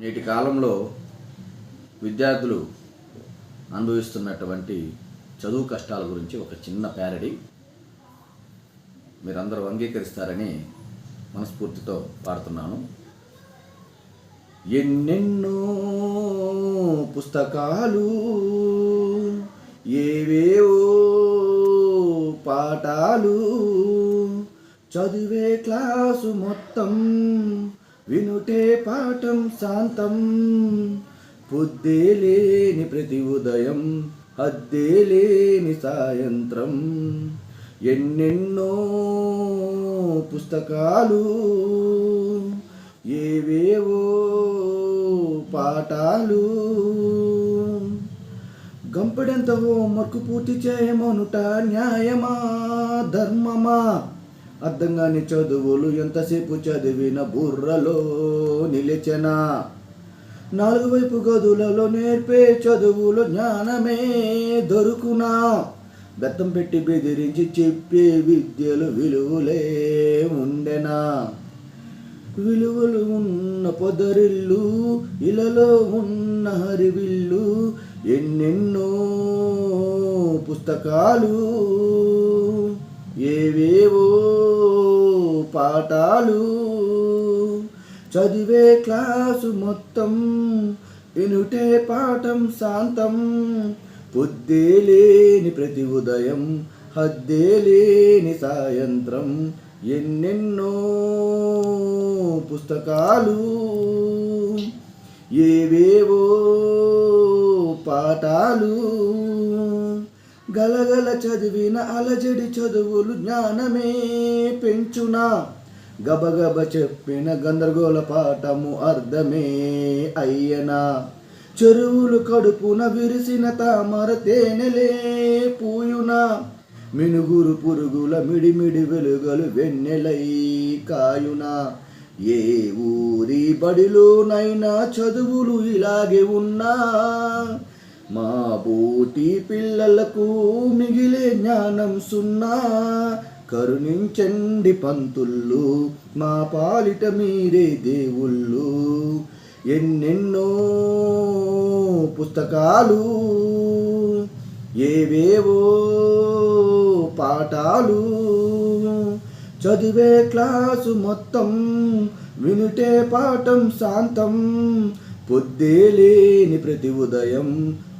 నేటి కాలంలో విద్యార్థులు అనుభవిస్తున్నటువంటి చదువు కష్టాల గురించి ఒక చిన్న ప్యారడీ మీరందరూ అంగీకరిస్తారని మనస్ఫూర్తితో పాడుతున్నాను. ఎన్నెన్నో పుస్తకాలు ఏవేవో పాఠాలు చదివే క్లాసు మొత్తం వినుటే పాఠం శాంతం. పొద్దే లేని ప్రతి ఉదయం అద్దే లేని సాయంత్రం. ఎన్నెన్నో పుస్తకాలు ఏవేవో పాఠాలు. గంపడెంతవో హోంవర్క్ పూర్తి చేయమనుట న్యాయమా ధర్మమా? అర్థం కాని చదువులు ఎంతసేపు చదివిన బుర్రలో నిలిచెనా. నాలుగు వైపు గదులలో నేర్పే చదువులు జ్ఞానమే దొరుకునా. బెత్తం పెట్టి బెదిరించి చెప్పే విద్యలు విలువలే ఉండెనా. విలువలు ఉన్న పొదరిల్లు ఇలలో ఉన్న హరివిల్లు ఎన్నెన్నో పుస్తకాలు. ఏవేవో పాఠాలు చదివే క్లాసు మొత్తం వినుటే పాఠం శాంతం. పొద్దే లేని ప్రతి ఉదయం హద్దే లేని సాయంత్రం. ఎన్నెన్నో పుస్తకాలు ఏవేవో పాఠాలు గలగల చదివిన అలజడి చదువులు జ్ఞానమే పెంచునా. గబగబ చెప్పిన గందరగోళ పాఠము అర్థమే అయ్యనా. చెరువులు కడుపున విరిసిన తామర తేనెలే పూయునా. మినుగురు పురుగుల మిడిమిడి వెలుగలు వెన్నెలై కాయునా. ఏ ఊరి బడిలోనైనా చదువులు ఇలాగే ఉన్నా. మా బోటి పిల్లలకు మిగిలే జ్ఞానం సున్నా. కరుణించండి పంతుళ్ళు మా పాలిట మీరే దేవుళ్ళు. ఎన్నెన్నో పుస్తకాలు ఏవేవో పాఠాలు చదివే క్లాసు మొత్తం వినుటే పాఠం శాంతం. పొద్దే లేని ప్రతి ఉదయం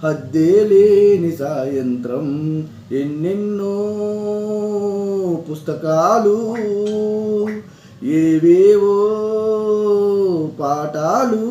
హద్దే లేని సాయంత్రం ఎన్నెన్నో పుస్తకాలు ఏవేవో పాఠాలు.